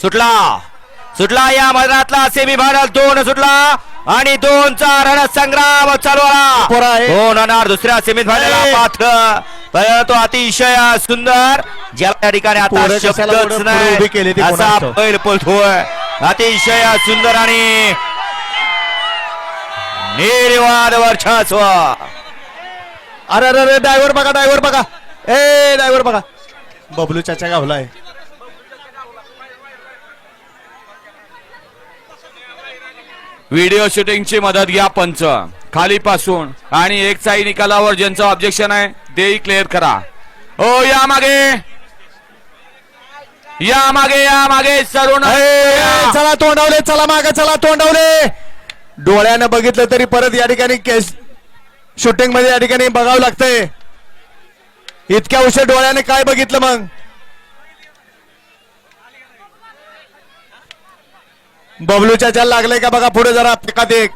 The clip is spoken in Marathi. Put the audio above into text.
सुटला. सुटला या मैदानातला सेमी फायनल दोन सुटला आणि दोनचा रणसंग्राम चालू पोरं आला. दोन होणार दुसऱ्या सेमी फायनल. पात्र परंतु अतिशय सुंदर. त्या ठिकाणी आता शब्दच ती नाही. असा. बैल पळतोय. अतिशय सुंदर आणि निर्वाद वर्चस्व. अरे अरे अरे ड्रायव्हर बघा ड्रायव्हर बघा. ए ड्रायव्हर बघा. बबलू चाचा गावलाय. व्हिडिओ शूटिंगची मदत घ्या पंच. खालीपासून. आणि एक साई निकालावर ज्यांचं ऑब्जेक्शन आहे तेही क्लिअर करा. ओ या मागे. या मागे या मागे सरून. चला तोंडावले चला मागे चला तोंडावले. डोळ्यानं बघितलं तरी परत या ठिकाणी केस शूटिंगमध्ये या ठिकाणी बघावं लागतंय. इतक्या उशीर डोळ्याने काय बघितलं मग? बबलूच्या चाल लागले का बघा पुढे जरा एकात एक.